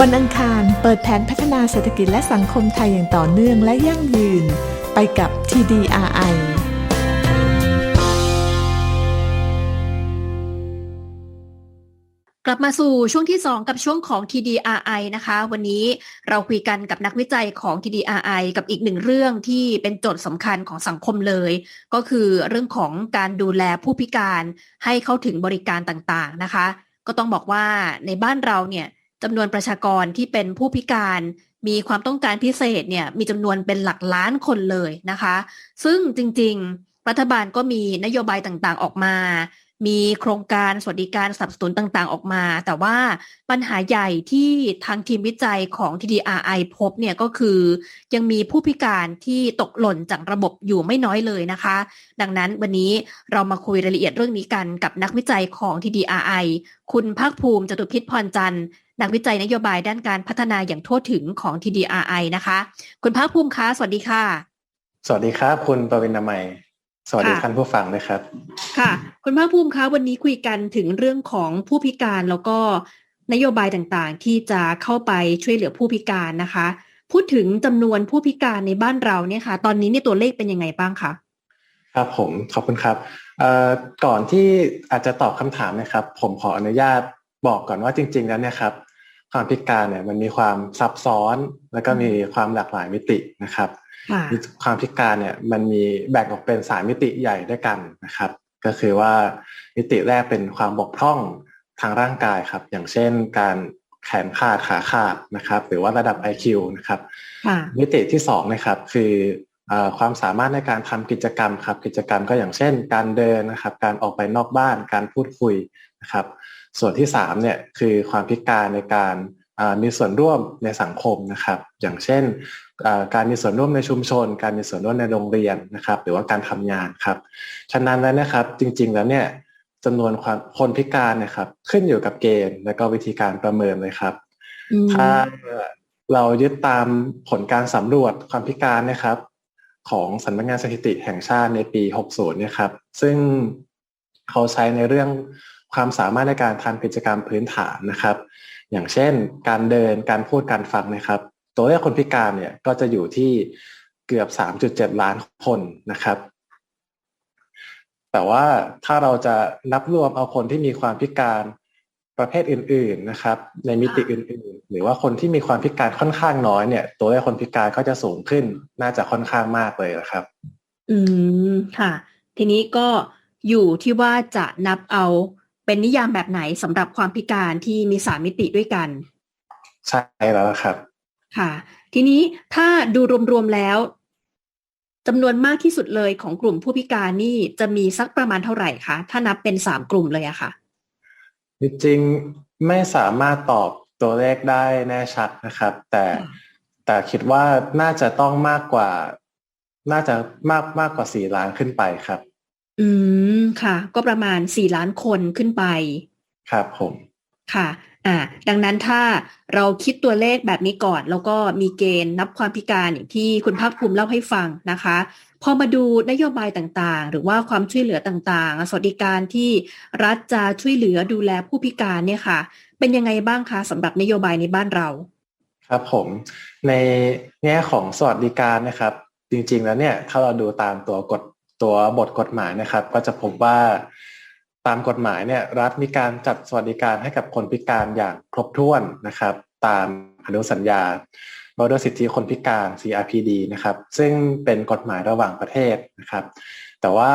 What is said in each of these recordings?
วันอังคารเปิดแผนพัฒนาเศรษฐกิจและสังคมไทยอย่างต่อเนื่องและยั่งยืน ไปกับ TDRI กลับมาสู่ช่วงที่ 2 กับช่วงของ TDRI นะคะ วันนี้เราคุยกันกับนักวิจัยของ TDRI กับอีกหนึ่งเรื่องที่เป็นโจทย์สำคัญของสังคมเลย ก็คือเรื่องของการดูแลผู้พิการให้เข้าถึงบริการต่างๆนะคะ ก็ต้องบอกว่าในบ้านเราเนี่ย จำนวนประชากรที่เป็นผู้พิการมีความต้องการพิเศษเนี่ยมีจำนวนเป็นหลักล้านคนเลยนะคะ ซึ่งจริงๆ รัฐบาลก็มีนโยบายต่างๆออกมา มีโครงการสวัสดิการสนับสนุนต่างๆ ออกมา แต่ว่าปัญหาใหญ่ที่ทางทีมวิจัยของ TDRI พบเนี่ยก็คือ ยังมีผู้พิการที่ตกหล่นจากระบบอยู่ไม่น้อยเลยนะคะ ดังนั้นวันนี้เรามาคุยรายละเอียดเรื่องนี้กันกับนักวิจัยของ TDRI คุณภาคภูมิจตุพิษพรจันทร์นักวิจัยนโยบายด้านการพัฒนาอย่างทั่วถึงของ TDRI นะคะ คุณภาคภูมิคะสวัสดีค่ะ สวัสดีครับคุณประวินนามัย สวัสดีค่ะท่านผู้ฟังด้วยครับ ค่ะ คุณภาคภูมิคะวันนี้คุยกันถึงเรื่องของผู้พิการแล้วก็นโยบายต่างๆ ที่จะเข้าไปช่วยเหลือผู้พิการนะคะ พูดถึงจำนวนผู้พิการในบ้านเราเนี่ยค่ะ ตอนนี้เนี่ยตัวเลขเป็นยังไงบ้างคะครับผมขอบคุณครับเอ่อก่อนที่อาจจะตอบคำถามนะครับ ผมขออนุญาตบอกก่อนว่าจริง ๆ แล้วเนี่ยครับ ความพิการเนี่ยมันมีความซับซ้อนแล้วก็มีความหลากหลายมิตินะครับค่ะความพิการเนี่ยมันมีแบ่งออกเป็นสามมิติใหญ่ด้วยกันนะครับ ก็คือว่ามิติแรกเป็นความบกพร่องทางร่างกายครับ อย่างเช่นการแขนขาดขาขาดนะครับ หรือว่าระดับ IQ นะครับค่ะมิติที่สองนะครับคือเออความสามารถในการทำกิจกรรมครับ กิจกรรมก็อย่างเช่น การเดินนะครับ การออกไปนอกบ้านการพูดคุยนะครับ ส่วนที่สามเนี่ยคือความพิการในการอ่ามีส่วนร่วมในสังคมนะครับ อย่างเช่นอ่าการมีส่วนร่วมในชุมชน การมีส่วนร่วมในโรงเรียนนะครับ หรือว่าการทำงานครับฉะนั้นแล้วนะครับจริง ๆแล้วเนี่ยจำนวนความคนพิการเนะครับ ขึ้นอยู่กับเกณฑ์และก็วิธีการประเมินเลยครับอืมถ้าเรายึดตามผลการสำรวจความพิการนะครับ ของสำนักงานสถิติแห่งชาติในปี 60เนี่ยครับ ซึ่งเขาใช้ในเรื่อง ความสามารถในการทำกิจกรรมพื้นฐานนะครับ อย่างเช่น การเดินการพูดการฟังนะครับ ตัวเลขคนพิการเนี่ยก็จะอยู่ที่เกือบ 3.7 ล้านคนนะครับ แต่ว่าถ้าเราจะนับรวมเอาคนที่มีความพิการประเภทอื่น ๆนะครับ ในมิติอื่น ๆ หรือว่าคนที่มีความพิการค่อนข้างน้อยเนี่ย ตัวเลขคนพิการก็จะสูงขึ้น น่าจะค่อนข้างมากเลยนะครับ อืมค่ะ ทีนี้ก็อยู่ที่ว่าจะนับเอา เป็นนิยามแบบไหนสำหรับความพิการที่มีสามมิติด้วยกัน ใช่แล้วครับค่ะ ทีนี้ถ้าดูรวมๆแล้วจำนวนมากที่สุดเลยของกลุ่มผู้พิการนี่จะมีสักประมาณเท่าไหร่คะถ้านับเป็นสามกลุ่มเลยอะค่ะจริงๆไม่สามารถตอบตัวเลขได้แน่ชัดนะครับ แต่ค่ะแต่คิดว่าน่าจะต้องมากกว่า น่าจะมากมากกว่าสี่ล้านขึ้นไปครับ อืม ค่ะ ก็ประมาณสี่ล้านคนขึ้นไป ครับผม ค่ะ อ่า ดังนั้นถ้าเราคิดตัวเลขแบบนี้ก่อน แล้วก็มีเกณฑ์นับความพิการอย่างที่คุณภาคภูมิเล่าให้ฟังนะคะ พอมาดูนโยบายต่างๆ หรือว่าความช่วยเหลือต่างๆ สวัสดิการที่รัฐจะช่วยเหลือดูแลผู้พิการเนี่ยค่ะ เป็นยังไงบ้างคะสำหรับนโยบายในบ้านเรา ครับผม ในแง่ของสวัสดิการนะครับ จริงๆแล้วเนี่ยถ้าเราดูตามตัวกฎ ตัวบทกฎหมายนะครับ ก็จะพบว่าตามกฎหมายเนี่ยรัฐมีการจัดสวัสดิการให้กับคนพิการอย่างครบถ้วนนะครับ ตามอนุสัญญาว่าด้วยสิทธิคนพิการ CRPD นะครับ ซึ่งเป็นกฎหมายระหว่างประเทศนะครับ แต่ว่า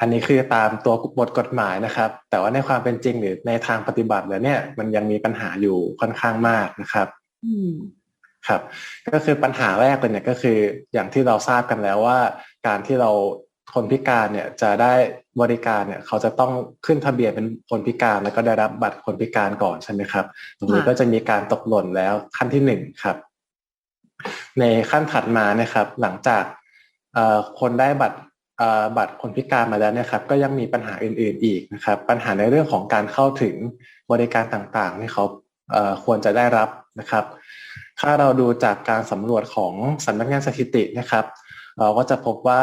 อันนี้คือตามตัวบทกฎหมายนะครับ แต่ว่าในความเป็นจริงหรือในทางปฏิบัติแล้วเนี่ยมันยังมีปัญหาอยู่ค่อนข้างมากนะครับอืมครับ ก็คือปัญหาแรกเลยเนี่ยก็คืออย่างที่เราทราบกันแล้วว่า การที่เรา คนพิการเนี่ยจะได้บริการเนี่ยเขาจะต้องขึ้นทะเบียนเป็นคนพิการแล้วก็ได้รับบัตรคนพิการก่อนใช่ไหมครับตรงนี้ค่ะก็จะมีการตกหล่นแล้วขั้นที่หนึ่งครับ ในขั้นถัดมานะครับ หลังจากเอ่อคนได้บัตรเอ่อบัตรคนพิการมาแล้วเนะครับ ก็ยังมีปัญหาอื่น ๆอีกนะครับ ปัญหาในเรื่องของการเข้าถึงบริการต่างๆที่เขาเอ่อควรจะได้รับนะครับ ถ้าเราดูจากการสำรวจของสำนักงานสถิตินะครับ เราก็จะพบว่า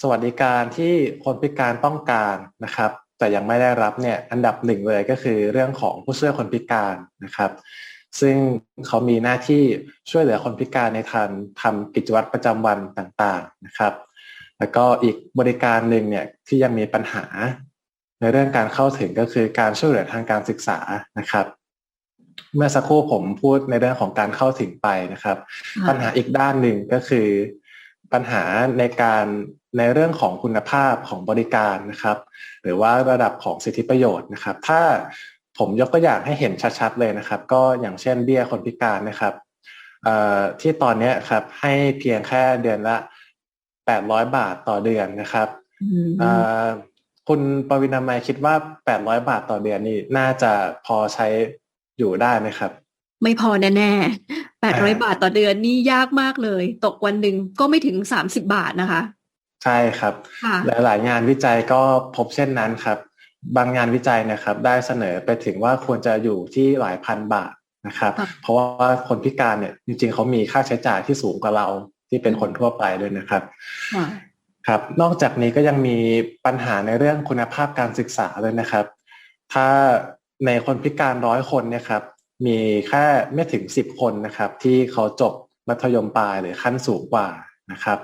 สวัสดิการที่คนพิการต้องการนะครับ แต่ยังไม่ได้รับเนี่ยอันดับหนึ่งเลยก็คือเรื่องของผู้ช่วยคนพิการนะครับ ซึ่งเขามีหน้าที่ช่วยเหลือคนพิการในทางทำกิจวัตรประจำวันต่างๆนะครับ แล้วก็อีกบริการหนึ่งเนี่ยที่ยังมีปัญหา ในเรื่องการเข้าถึงก็คือการช่วยเหลือทางการศึกษานะครับเมื่อสักครู่ผมพูดในเรื่องของการเข้าถึงไปนะครับค่ะปัญหาอีกด้านหนึ่งก็คือ ปัญหาในการในเรื่องของคุณภาพของบริการนะครับ หรือว่าระดับของสิทธิประโยชน์นะครับ ถ้าผมยกตัวอย่างให้เห็นชัดๆเลยนะครับ ก็อย่างเช่นเบี้ยคนพิการนะครับเอ่อที่ตอนเนี้ยครับให้เพียงแค่เดือนละ800บาทต่อเดือนนะครับอืมเอ่อคุณปวินามัยคิดว่า800บาทต่อเดือนนี่น่าจะพอใช้อยู่ได้ไหมครับ ไม่พอแน่ๆแปดร้อยอ่าบาทต่อเดือนนี่ยากมากเลย ตกวันหนึ่งก็ไม่ถึงสามสิบบาทนะคะ ใช่ครับค่ะหลายๆงานวิจัยก็พบเช่นนั้นครับ บางงานวิจัยนะครับ ได้เสนอไปถึงว่าควรจะอยู่ที่หลายพันบาทนะครับครับเพราะว่าคนพิการเนี่ยจริงๆเขามีค่าใช้จ่ายที่สูงกว่าเราที่เป็นคนทั่วไปด้วยนะครับค่ะครับ นอกจากนี้ก็ยังมีปัญหาในเรื่องคุณภาพการศึกษาเลยนะครับ ถ้าในคนพิการร้อยคนเนี่ยครับ มีแค่ไม่ถึงสิบคนนะครับ ที่เขาจบมัธยมปลายหรือขั้นสูงกว่านะครับ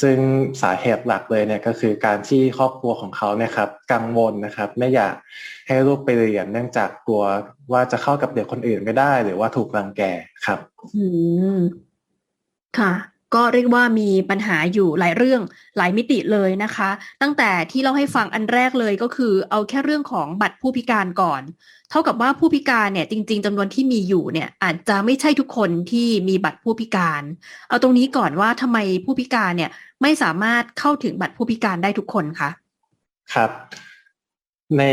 ซึ่งสาเหตุหลักเลยเนี่ยก็คือการที่ครอบครัวของเขาเนี่ยครับกังวลนะครับ ไม่อยากให้ลูกไปเรียนเนื่องจากกลัวว่าจะเข้ากับเด็กคนอื่นไม่ได้ หรือว่าถูกรังแกครับ อืมค่ะ ก็เรียกว่ามีปัญหาอยู่หลายเรื่องหลายมิติเลยนะคะ ตั้งแต่ที่เล่าให้ฟังอันแรกเลยก็คือเอาแค่เรื่องของบัตรผู้พิการก่อน เท่ากับว่าผู้พิการเนี่ยจริง ๆจำนวนที่มีอยู่เนี่ยอาจจะไม่ใช่ทุกคนที่มีบัตรผู้พิการ เอาตรงนี้ก่อนว่าทำไมผู้พิการเนี่ยไม่สามารถเข้าถึงบัตรผู้พิการได้ทุกคนคะครับ ใน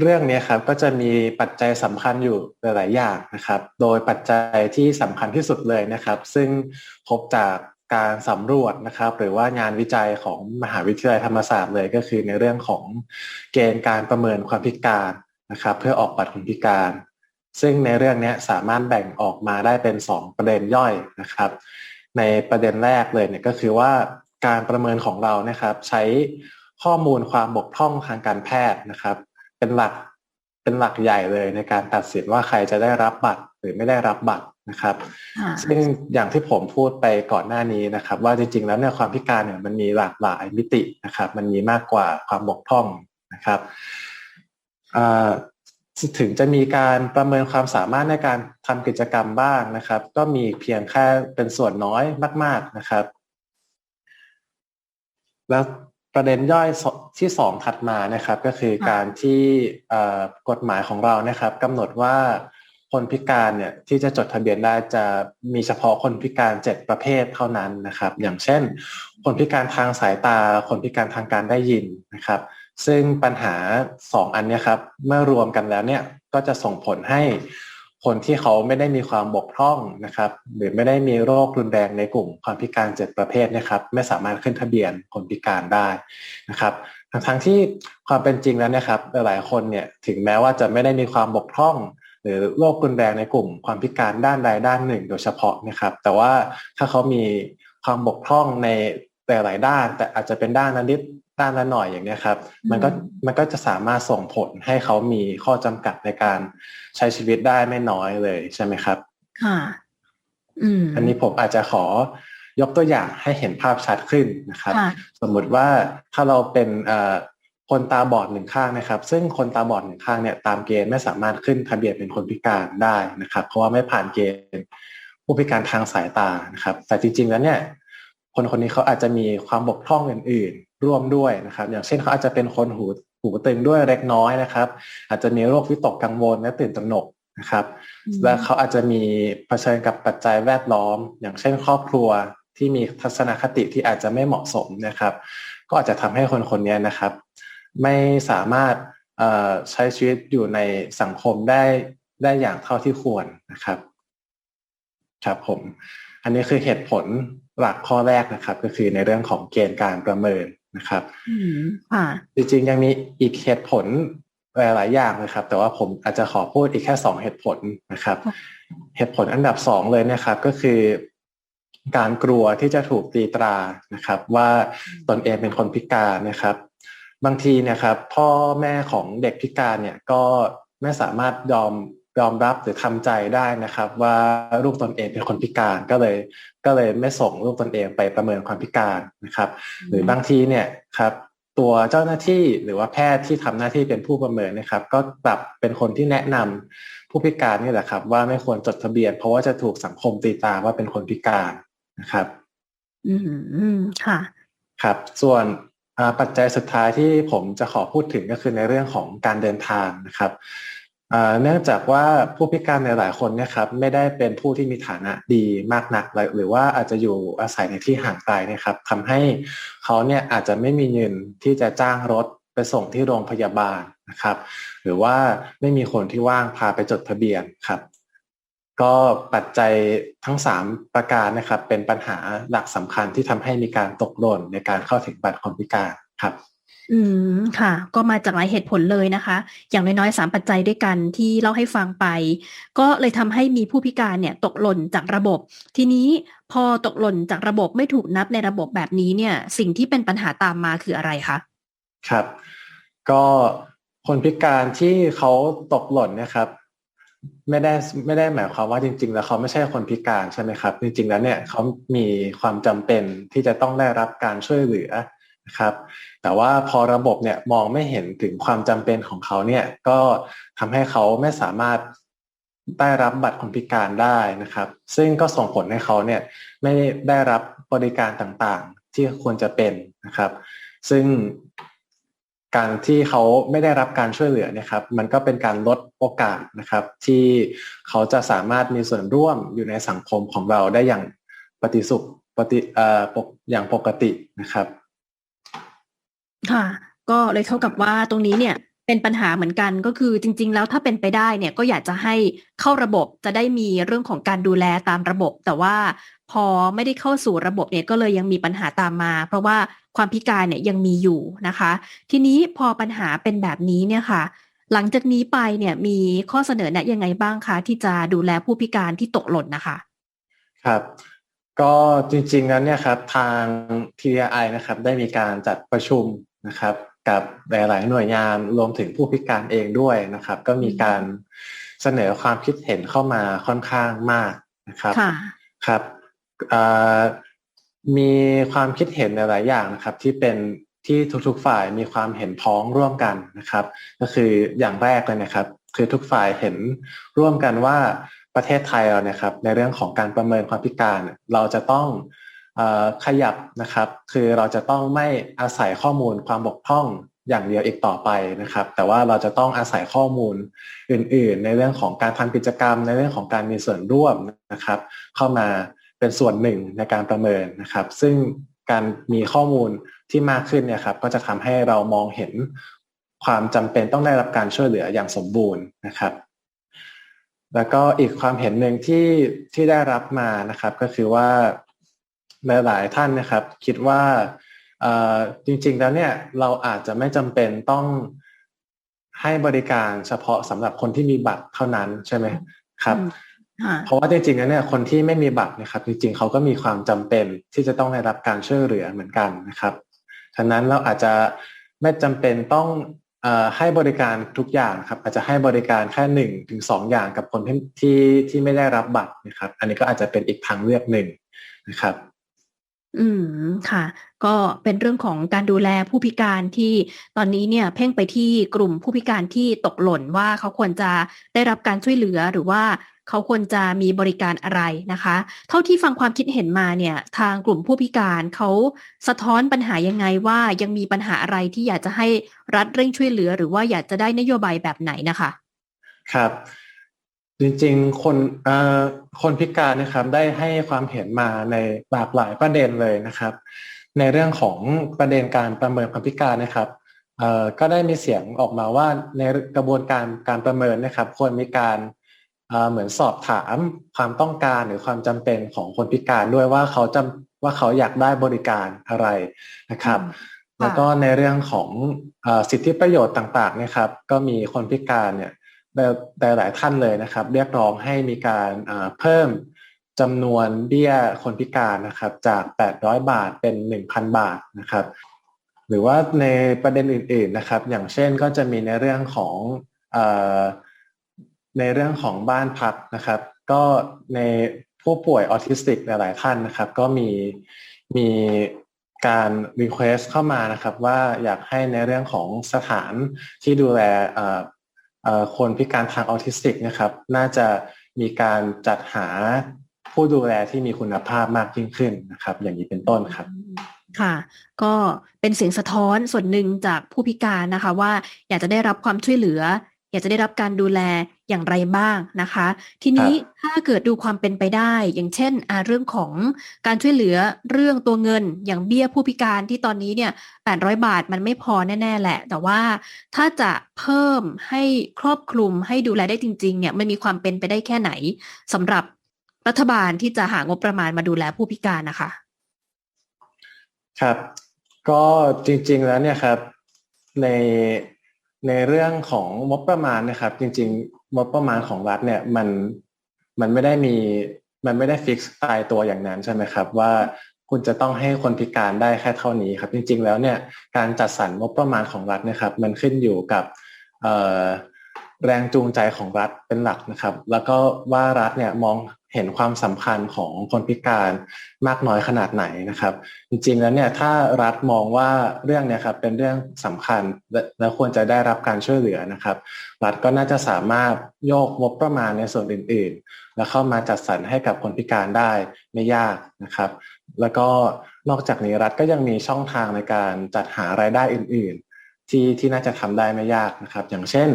เรื่องนี้ครับก็จะมีปัจจัยสำคัญอยู่หลาย ๆ อย่างนะครับ โดยปัจจัยที่สำคัญที่สุดเลยนะครับ ซึ่งพบจากการสำรวจนะครับ หรือว่างานวิจัยของมหาวิทยาลัยธรรมศาสตร์เลยก็คือในเรื่องของเกณฑ์การประเมินความพิการนะครับ เพื่อออกบัตรคนพิการ ซึ่งในเรื่องนี้สามารถแบ่งออกมาได้เป็น 2 ประเด็นย่อยนะครับ ในประเด็นแรกเลยเนี่ยก็คือว่าการประเมินของเรานะครับ ใช้ ข้อมูลความบกพร่องทางการแพทย์นะครับ เป็นหลักเป็นหลักใหญ่เลยในการตัดสินว่าใครจะได้รับบัตรหรือไม่ได้รับบัตรนะครับค่ะซึ่งอย่างที่ผมพูดไปก่อนหน้านี้นะครับ ว่าจริงๆแล้วเนี่ยความพิการเนี่ยมันมีหลากหลายมิตินะครับ มันมีมากกว่าความบกพร่องนะครับอ่าถึงจะมีการประเมินความสามารถในการทำกิจกรรมบ้างนะครับ ก็มีเพียงแค่เป็นส่วนน้อยมาก ๆนะครับ แล้ว ประเด็นย่อยที่สองถัดมานะครับ ก็คือค่ะการที่เอ่อกฎหมายของเรานะครับกำหนดว่าคนพิการเนี่ยที่จะจดทะเบียนได้จะมีเฉพาะคนพิการเจ็ดประเภทเท่านั้นนะครับ อย่างเช่น คนพิการทางสายตา คนพิการทางการได้ยินนะครับ ซึ่งปัญหาสองอันเนี้ยครับเมื่อรวมกันแล้วเนี่ยก็จะส่งผลให้ คนที่เขาไม่ได้มีความบกพร่องนะครับ หรือไม่ได้มีโรครุนแรงในกลุ่มความพิการเจ็ดประเภทนะครับ ไม่สามารถขึ้นทะเบียนคนพิการได้นะครับทั้งทั้งที่ความเป็นจริงแล้วนะครับ หลายๆคนเนี่ยถึงแม้ว่าจะไม่ได้มีความบกพร่อง หรือโรครุนแรงในกลุ่ม ความพิการด้านใดด้านหนึ่ง โดยเฉพาะนะครับ แต่ว่าถ้าเขามีความบกพร่องในแต่หลายด้าน แต่อาจจะเป็นด้านละนิด ด้านละหน่อยอย่างนี้ยครับ มันก็มันก็จะสามารถส่งผลให้เขามีข้อจำกัดในการใช้ชีวิตได้ไม่น้อยเลยใช่ไหมครับ ค่ะ อืม อันนี้ผมอาจจะขอยกตัวอย่างให้เห็นภาพชัดขึ้นนะครับค่ะสมมุติว่าถ้าเราเป็นเอ่อคนตาบอดหนึ่งข้างนะครับ ซึ่งคนตาบอดหนึ่งข้างเนี่ยตามเกณฑ์ไม่สามารถขึ้นทะเบียนเป็นคนพิการได้นะครับ เพราะว่าไม่ผ่านเกณฑ์ผู้พิการทางสายตานะครับ แต่จริง ๆ แล้วเนี่ย คนคนนี้เขาอาจจะมีความบกพร่องอื่นๆ ร่วมด้วยนะครับ อย่างเช่นเขาอาจจะเป็นคนหูหูตึงด้วยเล็กน้อยนะครับ อาจจะมีโรควิตกกังวลและตื่นตระหนกนะครับอืมและเขาอาจจะมีเผชิญกับปัจจัยแวดล้อม อย่างเช่น ครอบครัวที่มีทัศนคติที่อาจจะไม่เหมาะสมนะครับ ก็อาจจะทำให้คนคนนี้นะครับ ไม่สามารถเอ่อใช้ชีวิตอยู่ในสังคมได้ได้อย่างเท่าที่ควรนะครับครับผม อันนี้คือเหตุผลหลักข้อแรกนะครับ ก็คือในเรื่องของเกณฑ์การประเมิน นะครับอืมค่ะจริงๆยังมีอีกเหตุผลหลายๆอย่างนะครับ แต่ว่าผมอาจจะขอพูดอีกแค่สองเหตุผลนะครับค่ะเหตุผลอันดับสองเลยนะครับก็คือ การกลัวที่จะถูกตีตรานะครับ ว่าตนเองเป็นคนพิการนะครับ บางทีเนะครับ พ่อแม่ของเด็กพิการเนี่ยก็ไม่สามารถยอม ยอมรับหรือทำใจได้นะครับ ว่าลูกตนเองเป็นคนพิการก็เลย ก็เลยไม่ส่งลูกตนเองไปประเมินความพิการนะครับ หรือบางทีเนี่ยครับตัวเจ้าหน้าที่หรือว่าแพทย์ที่ทำหน้าที่เป็นผู้ประเมินนะครับ ก็กลับเป็นคนที่แนะนำผู้พิการนี่แหละครับ ว่าไม่ควรจดทะเบียน เพราะว่าจะถูกสังคมตีตาว่าเป็นคนพิการนะครับ อืมค่ะ ครับ ส่วนปัจจัยสุดท้ายที่ผมจะขอพูดถึงก็คือในเรื่องของการเดินทางนะครับ เนื่องจากว่าผู้พิการในหลายคนเนี่ยครับไม่ได้เป็นผู้ที่มีฐานะดีมากนักหรือว่าอาจจะอยู่อาศัยในที่ห่างไกลนะครับทำให้เขาเนี่ยอาจจะไม่มีเงินที่จะจ้างรถไปส่งที่โรงพยาบาลนะครับ หรือว่าไม่มีคนที่ว่างพาไปจดทะเบียนครับ ก็ปัจจัยทั้งสามประการนะครับ เป็นปัญหาหลักสำคัญที่ทำให้มีการตกหล่นในการเข้าถึงบัตรคนพิการครับ อืม ค่ะ ก็มาจากหลายเหตุผลเลยนะคะ อย่างน้อยๆสามปัจจัยด้วยกันที่เล่าให้ฟังไป ก็เลยทำให้มีผู้พิการเนี่ยตกหล่นจากระบบ ทีนี้พอตกหล่นจากระบบไม่ถูกนับในระบบแบบนี้เนี่ย สิ่งที่เป็นปัญหาตามมาคืออะไรคะ ครับ ก็คนพิการที่เขาตกหล่นนะครับ ไม่ได้ไม่ได้หมายความว่าจริง ๆ แล้วเขาไม่ใช่คนพิการใช่ไหมครับ จริง ๆ แล้วเนี่ยเขามีความจำเป็นที่จะต้องได้รับการช่วยเหลือ นะครับแต่ว่าพอระบบเนี่ยมองไม่เห็นถึงความจำเป็นของเขาเนี่ยก็ทำให้เขาไม่สามารถได้รับบัตรคนพิการได้นะครับ ซึ่งก็ส่งผลให้เขาเนี่ยไม่ได้รับบริการต่างๆที่ควรจะเป็นนะครับ ซึ่งการที่เขาไม่ได้รับการช่วยเหลือเนี่ยครับ มันก็เป็นการลดโอกาสนะครับ ที่เขาจะสามารถมีส่วนร่วมอยู่ในสังคมของเราได้อย่างปฏิสุขปฏิเอ่ออย่างปกตินะครับ ค่ะ ก็เลยเท่ากับว่าตรงนี้เนี่ยเป็นปัญหาเหมือนกันก็คือจริง ๆ แล้วถ้าเป็นไปได้เนี่ยก็อยากจะให้เข้าระบบจะได้มีเรื่องของการดูแลตามระบบ แต่ว่าพอไม่ได้เข้าสู่ระบบเนี่ยก็เลยยังมีปัญหาตามมา เพราะว่าความพิการเนี่ยยังมีอยู่นะคะ ทีนี้พอปัญหาเป็นแบบนี้เนี่ยค่ะ หลังจากนี้ไปเนี่ยมีข้อเสนอแนะยังไงบ้างคะที่จะดูแลผู้พิการที่ตกหล่นนะคะ ครับก็จริงๆแล้วเนี่ยครับทาง TDI นะครับได้มีการจัดประชุม นะครับ กับหลายๆหน่วยงานรวมถึงผู้พิการเองด้วยนะครับ ก็มีการเสนอความคิดเห็นเข้ามาค่อนข้างมากนะครับครับมีความคิดเห็นหลายอย่างนะครับ ที่เป็นที่ทุกๆฝ่ายมีความเห็นพ้องร่วมกันนะครับ ก็คืออย่างแรกเลยนะครับ คือทุกฝ่ายเห็นร่วมกันว่าประเทศไทยเราเนี่ยครับในเรื่องของการประเมินความพิการ เราจะต้อง ขยับนะครับ คือเราจะต้องไม่อาศัยข้อมูลความบกพร่องอย่างเดียวอีกต่อไปนะครับ แต่ว่าเราจะต้องอาศัยข้อมูลอื่น ๆ ในเรื่องของการทำกิจกรรม ในเรื่องของการมีส่วนร่วมนะครับ เข้ามาเป็นส่วนหนึ่งในการประเมินนะครับ ซึ่งการมีข้อมูลที่มากขึ้นเนี่ยครับก็จะทำให้เรามองเห็นความจำเป็นต้องได้รับการช่วยเหลืออย่างสมบูรณ์นะครับ แล้วก็อีกความเห็นหนึ่งที่ที่ได้รับมานะครับ ก็คือว่า หลายๆท่านนะครับ คิดว่าจริงๆแล้วเนี่ยเราอาจจะไม่จำเป็นต้องให้บริการเฉพาะสำหรับคนที่มีบัตรเท่านั้นใช่ไหมครับเพราะว่าจริงๆแล้วเนี่ยคนที่ไม่มีบัตรนะครับ จริงๆเขาก็มีความจำเป็นที่จะต้องได้รับการช่วยเหลือเหมือนกันนะครับฉะนั้นเราอาจจะไม่จำเป็นต้องอให้บริการทุกอย่างครับ อาจจะให้บริการแค่หนึ่งถึงสองอย่างกับคนที่ที่ไม่ได้รับบัตรนะครับ อันนี้ก็อาจจะเป็นอีกทางเลือกหนึ่งนะครับ อืม ค่ะ ก็เป็นเรื่องของการดูแลผู้พิการที่ตอนนี้เนี่ย เพ่งไปที่กลุ่มผู้พิการที่ตกหล่นว่าเขาควรจะได้รับการช่วยเหลือหรือว่าเขาควรจะมีบริการอะไรนะคะ เท่าที่ฟังความคิดเห็นมาเนี่ย ทางกลุ่มผู้พิการเขาสะท้อนปัญหายังไงว่ายังมีปัญหาอะไรที่อยากจะให้รัฐเร่งช่วยเหลือ หรือว่าอยากจะได้นโยบายแบบไหนนะคะ ครับ จริงๆ คนคนพิการนะครับได้ให้ความเห็นมาในหลากหลายประเด็นเลยนะครับ ในเรื่องของประเด็นการประเมินความพิการนะครับก็ได้มีเสียงออกมาว่าในกระบวนการการประเมินนะครับ ควรมีการเหมือนสอบถามความต้องการหรือความจำเป็นของคนพิการด้วยว่าเขาจำว่าเขาอยากได้บริการอะไรนะครับ แล้วก็ในเรื่องของสิทธิประโยชน์ต่างๆนะครับ ก็มีคนพิการเนี่ยแต่ หลายท่านเลยนะครับ เรียกร้องให้มีการเพิ่มจำนวนเบี้ยคนพิการนะครับจาก 800 บาทเป็น 1,000 บาทนะครับ หรือว่าในประเด็นอื่น ๆนะครับ อย่างเช่นก็จะมีในเรื่องของอในเรื่องของบ้านพักนะครับ ก็ในผู้ป่วยออทิสติกหลาย ๆ ท่านนะครับ ก็มีมีการรีเควสเข้ามานะครับ ว่าอยากให้ในเรื่องของสถานที่ดูแล คนพิการทางออทิสติกนะครับน่าจะมีการจัดหาผู้ดูแลที่มีคุณภาพมากยิ่งขึ้นนะครับ อย่างนี้เป็นต้นครับค่ะ ก็เป็นเสียงสะท้อนส่วนหนึ่งจากผู้พิการนะคะ ว่าอยากจะได้รับความช่วยเหลือ อยากจะได้รับการดูแลอย่างไรบ้างนะคะ ทีนี้ถ้าเกิดดูความเป็นไปได้ อย่างเช่นเรื่องของการช่วยเหลือเรื่องตัวเงินอย่างเบี้ยผู้พิการที่ตอนนี้เนี่ย800 บาทมันไม่พอแน่ ๆ แหละ แต่ว่าถ้าจะเพิ่มให้ครอบคลุมให้ดูแลได้จริง ๆ เนี่ยมันมีความเป็นไปได้แค่ไหนสำหรับรัฐบาลที่จะหางบประมาณมาดูแลผู้พิการนะคะ ครับ ก็จริง ๆ แล้วเนี่ยครับใน ในเรื่องของงบประมาณนะครับ จริงๆงบประมาณของรัฐเนี่ยมันมันไม่ได้มีมันไม่ได้ฟิกซ์ตายตัวอย่างนั้นใช่ไหมครับ ว่าคุณจะต้องให้คนพิการได้แค่เท่านี้ครับ จริง ๆ แล้วเนี่ยการจัดสรรงบประมาณของรัฐนะครับ มันขึ้นอยู่กับแรงจูงใจของรัฐเป็นหลักนะครับ แล้วก็ว่ารัฐเนี่ยมอง เห็นความสำคัญของคนพิการมากน้อยขนาดไหนนะครับ จริงๆแล้วเนี่ยถ้ารัฐมองว่าเรื่องเนี่ยครับเป็นเรื่องสำคัญและควรจะได้รับการช่วยเหลือนะครับ รัฐก็น่าจะสามารถโยกงบประมาณในส่วนอื่น ๆ แล้วเข้ามาจัดสรรให้กับคนพิการได้ไม่ยากนะครับ แล้วก็นอกจากนี้รัฐก็ยังมีช่องทางในการจัดหารายได้อื่น ๆที่ที่น่าจะทำได้ไม่ยากนะครับ อย่างเช่น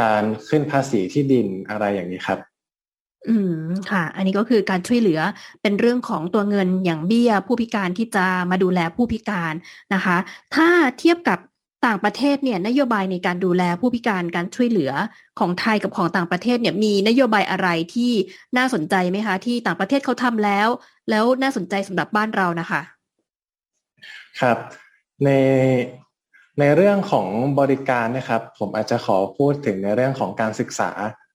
การขึ้นภาษีที่ดินอะไรอย่างนี้ครับ อืม ค่ะ อันนี้ก็คือการช่วยเหลือเป็นเรื่องของตัวเงินอย่างเบี้ยผู้พิการที่จะมาดูแลผู้พิการนะคะ ถ้าเทียบกับต่างประเทศเนี่ยนโยบายในการดูแลผู้พิการการช่วยเหลือของไทยกับของต่างประเทศเนี่ยมีนโยบายอะไรที่น่าสนใจไหมคะ ที่ต่างประเทศเขาทำแล้ว แล้วน่าสนใจสำหรับบ้านเรานะคะ ครับ ในในเรื่องของบริการนะครับ ผมอาจจะขอพูดถึงในเรื่องของการศึกษา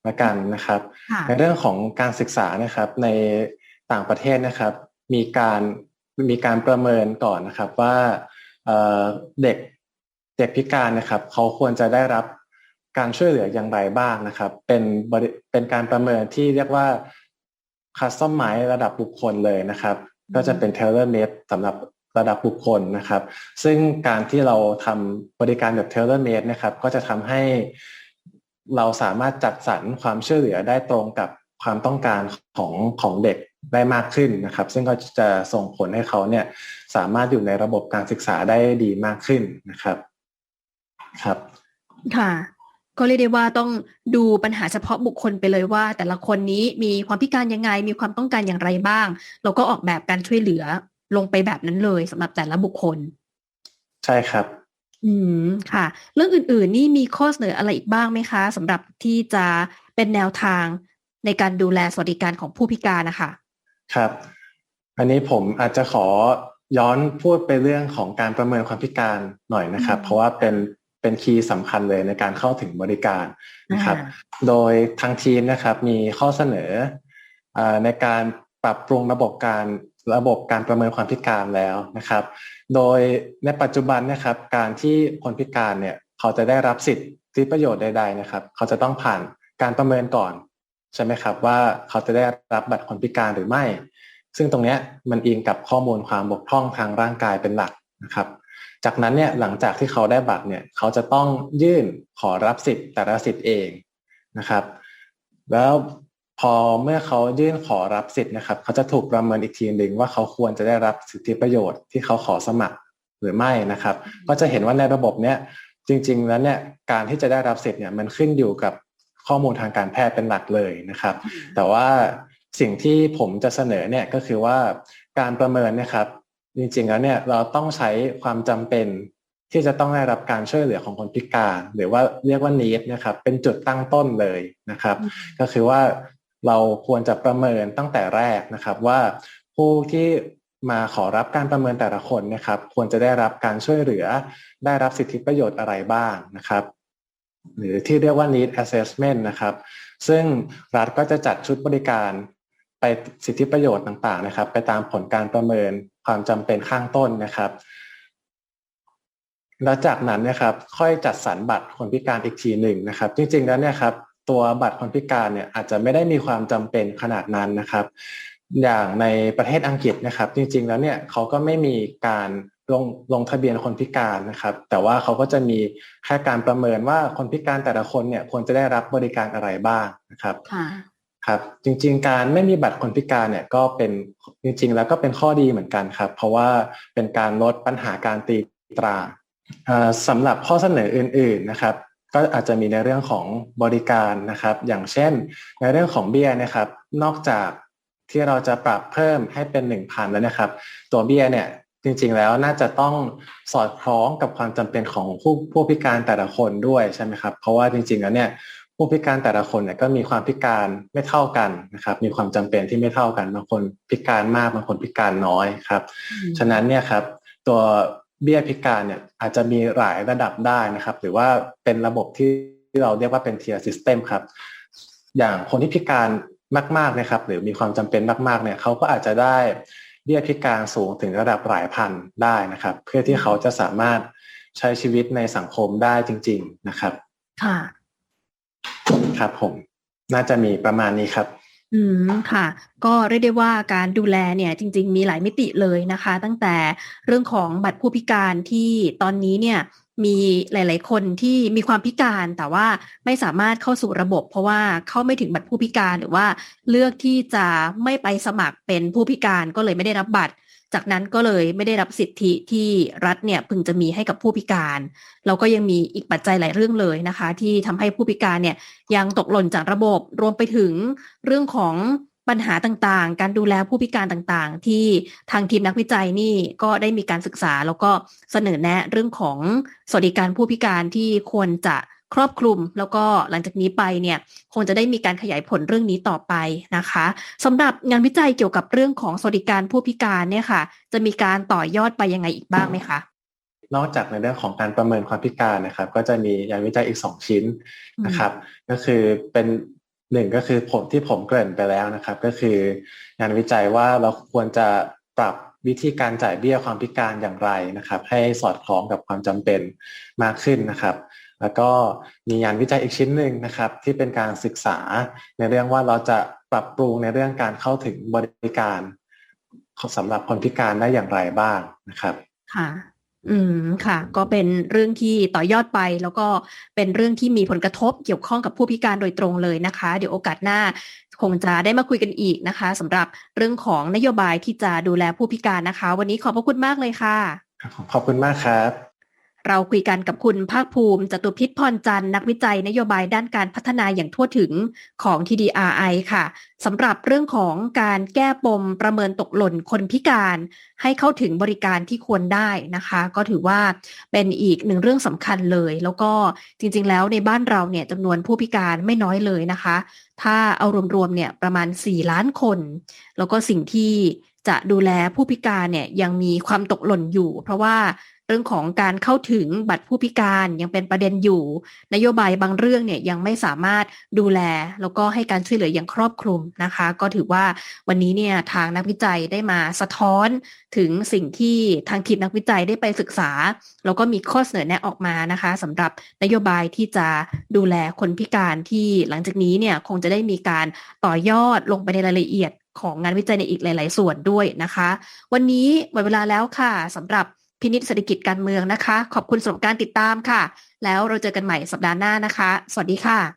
ละกันนะครับ ในเรื่องของการศึกษานะครับในต่างประเทศนะครับ มีการมีการประเมินก่อนนะครับว่าเด็กเด็กพิการนะครับเขาควรจะได้รับการช่วยเหลืออย่างไรบ้างนะครับ เป็นเป็นการประเมินที่เรียกว่าคัสตอมไมระดับบุคคลเลยนะครับ ก็จะเป็นเทเลอร์เมดสำหรับระดับบุคคลนะครับ ซึ่งการที่เราทำบริการแบบเทเลอร์เมดนะครับ ก็จะทำให้ เราสามารถจัดสรรความช่วยเหลือได้ตรงกับความต้องการของของเด็กได้มากขึ้นนะครับ ซึ่งก็จะส่งผลให้เขาเนี่ยสามารถอยู่ในระบบการศึกษาได้ดีมากขึ้นนะครับครับค่ะก็เรียกได้ว่าต้องดูปัญหาเฉพาะบุคคลไปเลยว่า แต่ละคนนี้มีความพิการยังไง มีความต้องการอย่างไรบ้าง เราก็ออกแบบการช่วยเหลือลงไปแบบนั้นเลยสำหรับแต่ละบุคคล ใช่ครับ อืมค่ะ เรื่องอื่นๆ นี่มีข้อเสนออะไรอีกบ้างไหมคะสำหรับที่จะเป็นแนวทางในการดูแลสวัสดิการของผู้พิการนะคะ ครับ อันนี้ผมอาจจะขอย้อนพูดไปเรื่องของการประเมินความพิการหน่อยนะครับ เพราะว่าเป็นเป็นคีย์สำคัญเลยในการเข้าถึงบริการนะครับ โดยทางทีมนะครับมีข้อเสนอในการปรับปรุงระบบการระบบการประเมินความพิการแล้วนะครับ โดยในปัจจุบันนะครับการที่คนพิการเนี่ยเขาจะได้รับสิทธิประโยชน์ใดๆนะครับ เขาจะต้องผ่านการประเมินก่อนใช่ไหมครับว่าเขาจะได้รับบัตรคนพิการหรือไม่ ซึ่งตรงนี้มันอิงกับข้อมูลความบกพร่องทางร่างกายเป็นหลักนะครับ จากนั้นเนี่ยหลังจากที่เขาได้บัตรเนี่ยเขาจะต้องยื่นขอรับสิทธิ์แต่ละสิทธิ์เองนะครับ แล้ว พอเมื่อเขายื่นขอรับสิทธิ์นะครับเขาจะถูกประเมินอีกทีหนึ่งว่าเขาควรจะได้รับสิทธิประโยชน์ที่เขาขอสมัครหรือไม่นะครับ ก็จะเห็นว่าในระบบเนี้ยจริง ๆ แล้วเนี่ยการที่จะได้รับสิทธิ์เนี่ยมันขึ้นอยู่กับข้อมูลทางการแพทย์เป็นหลักเลยนะครับ แต่ว่าสิ่งที่ผมจะเสนอเนี่ยก็คือว่าการประเมินนะครับจริงๆแล้วเนี่ยเราต้องใช้ความจำเป็นที่จะต้องได้รับการช่วยเหลือของคนพิการ หรือว่าเรียกว่านิดนะครับเป็นจุดตั้งต้นเลยนะครับ ก็คือว่า เราควรจะประเมินตั้งแต่แรกนะครับว่าผู้ที่มาขอรับการประเมินแต่ละคนนะครับ ควรจะได้รับการช่วยเหลือ ได้รับสิทธิประโยชน์อะไรบ้างนะครับ หรือที่เรียกว่า need assessment นะครับ ซึ่งรัฐก็จะจัดชุดบริการไปสิทธิประโยชน์ต่างๆนะครับ ไปตามผลการประเมินความจำเป็นข้างต้นนะครับ แล้วจากนั้นนะครับ ค่อยจัดสรรบัตรคนพิการอีกทีหนึ่งนะครับ จริงๆแล้วเนี่ยครับ ตัวบัตรคนพิการเนี่ยอาจจะไม่ได้มีความจำเป็นขนาดนั้นนะครับ อย่างในประเทศอังกฤษนะครับ จริงๆแล้วเนี่ยเขาก็ไม่มีการลงลงทะเบียนคนพิการนะครับ แต่ว่าเขาก็จะมีแค่การประเมินว่าคนพิการแต่ละคนเนี่ยควรจะได้รับบริการอะไรบ้างนะครับค่ะครับจริงๆ การไม่มีบัตรคนพิการเนี่ยก็เป็นจริง ๆ แล้วก็เป็นข้อดีเหมือนกันครับ เพราะว่าเป็นการลดปัญหาการตีตราเอ่อสำหรับข้อเสนออื่น ๆนะครับ ก็อาจจะมีในเรื่องของบริการนะครับ อย่างเช่น ในเรื่องของเบี้ยนะครับ นอกจากที่เราจะปรับเพิ่มให้เป็นหนึ่งพันแล้วนะครับ ตัวเบี้ยเนี่ยจริงๆแล้วน่าจะต้องสอดคล้องกับความจำเป็นของผู้ผู้พิการแต่ละคนด้วยใช่ไหมครับ เพราะว่าจริงๆแล้วเนี่ยผู้พิการแต่ละคนเนี่ยก็มีความพิการไม่เท่ากันนะครับ มีความจำเป็นที่ไม่เท่ากันบางคนพิการมากบางคนพิการน้อยครับ ฉะนั้นเนี่ยครับตัว เบี้ยพิการเนี่ยอาจจะมีหลายระดับได้นะครับ หรือว่าเป็นระบบที่เราเรียกว่าเป็นเทียร์ซิสเต็มครับ อย่างคนที่พิการมากๆนะครับ หรือมีความจำเป็นมากๆเนี่ยเขาก็อาจจะได้เบี้ยพิการสูงถึงระดับหลายพันได้นะครับ เพื่อที่เขาจะสามารถใช้ชีวิตในสังคมได้จริง ๆนะครับ ค่ะ ครับผม น่าจะมีประมาณนี้ครับ อืม ค่ะ ก็เรียกได้ว่าการดูแลเนี่ยจริง ๆ มีหลายมิติเลยนะคะ ตั้งแต่เรื่องของบัตรผู้พิการที่ตอนนี้เนี่ยมีหลาย ๆ คนที่มีความพิการแต่ว่าไม่สามารถเข้าสู่ระบบ เพราะว่าเข้าไม่ถึงบัตรผู้พิการหรือว่าเลือกที่จะไม่ไปสมัครเป็นผู้พิการก็เลยไม่ได้รับบัตร จากนั้นก็เลยไม่ได้รับสิทธิที่รัฐเนี่ยพึงจะมีให้กับผู้พิการแล้วก็ยังมีอีกปัจจัยหลายเรื่องเลยนะคะ ที่ทำให้ผู้พิการเนี่ยยังตกหล่นจากระบบรวมไปถึงเรื่องของปัญหาต่างๆ การดูแลผู้พิการต่างๆ ที่ทางทีมนักวิจัยนี่ก็ได้มีการศึกษา แล้วก็เสนอแนะเรื่องของสวัสดิการผู้พิการที่ควรจะ ครอบคลุม แล้วก็หลังจากนี้ไปเนี่ยคงจะได้มีการขยายผลเรื่องนี้ต่อไปนะคะสำหรับงานวิจัยเกี่ยวกับเรื่องของสวัสดิการผู้พิการเนี่ยค่ะ จะมีการต่อยอดไปยังไงอีกบ้างไหมคะนอกจากในเรื่องของการประเมินความพิการนะครับ ก็จะมีงานวิจัยอีกสองชิ้นนะครับ ก็คือเป็นหนึ่งก็คือผลที่ผมเกริ่นไปแล้วนะครับ ก็คืองานวิจัยว่าเราควรจะปรับวิธีการจ่ายเบี้ยความพิการอย่างไรนะครับ ให้สอดคล้องกับความจำเป็นมากขึ้นนะครับ แล้วก็มีงานวิจัยอีกชิ้นหนึ่งนะครับ ที่เป็นการศึกษาในเรื่องว่าเราจะปรับปรุงในเรื่องการเข้าถึงบริการสำหรับคนพิการได้อย่างไรบ้างนะครับค่ะอืมค่ะ ก็เป็นเรื่องที่ต่อยอดไป แล้วก็เป็นเรื่องที่มีผลกระทบเกี่ยวข้องกับผู้พิการโดยตรงเลยนะคะ เดี๋ยวโอกาสหน้าคงจะได้มาคุยกันอีกนะคะสำหรับเรื่องของนโยบายที่จะดูแลผู้พิการนะคะ วันนี้ขอบพระคุณมากเลยค่ะ ขอบคุณมากครับ เราคุยกันกับคุณภาคภูมิ จตุพิษพรจันทร์นักวิจัยนโยบายด้านการพัฒนาอย่างทั่วถึงของ TDRI ค่ะสำหรับเรื่องของการแก้ปมประเมินตกหล่นคนพิการ ให้เข้าถึงบริการที่ควรได้นะคะ ก็ถือว่าเป็นอีกหนึ่งเรื่องสำคัญเลย แล้วก็จริง ๆ แล้วในบ้านเราเนี่ยจำนวนผู้พิการไม่น้อยเลยนะคะ ถ้าเอารวมๆเนี่ยประมาณ 4 ล้านคน แล้วก็สิ่งที่จะดูแลผู้พิการเนี่ยยังมีความตกหล่นอยู่ เพราะว่า เรื่องของการเข้าถึงบัตรผู้พิการยังเป็นประเด็นอยู่ นโยบายบางเรื่องเนี่ยยังไม่สามารถดูแล แล้วก็ให้การช่วยเหลืออย่างครอบคลุมนะคะ ก็ถือว่าวันนี้เนี่ยทางนักวิจัยได้มาสะท้อนถึงสิ่งที่ทางทีมนักวิจัยได้ไปศึกษา แล้วก็มีข้อเสนอแนะออกมานะคะสำหรับนโยบายที่จะดูแลคนพิการที่หลังจากนี้เนี่ยคงจะได้มีการต่อยอดลงไปในรายละเอียดของงานวิจัยในอีกหลาย ๆ ส่วนด้วยนะคะ วันนี้หมดเวลาแล้วค่ะสำหรับ พินิจเศรษฐกิจการเมืองนะคะ ขอบคุณสำหรับการติดตามค่ะ แล้วเราเจอกันใหม่สัปดาห์หน้านะคะ สวัสดีค่ะ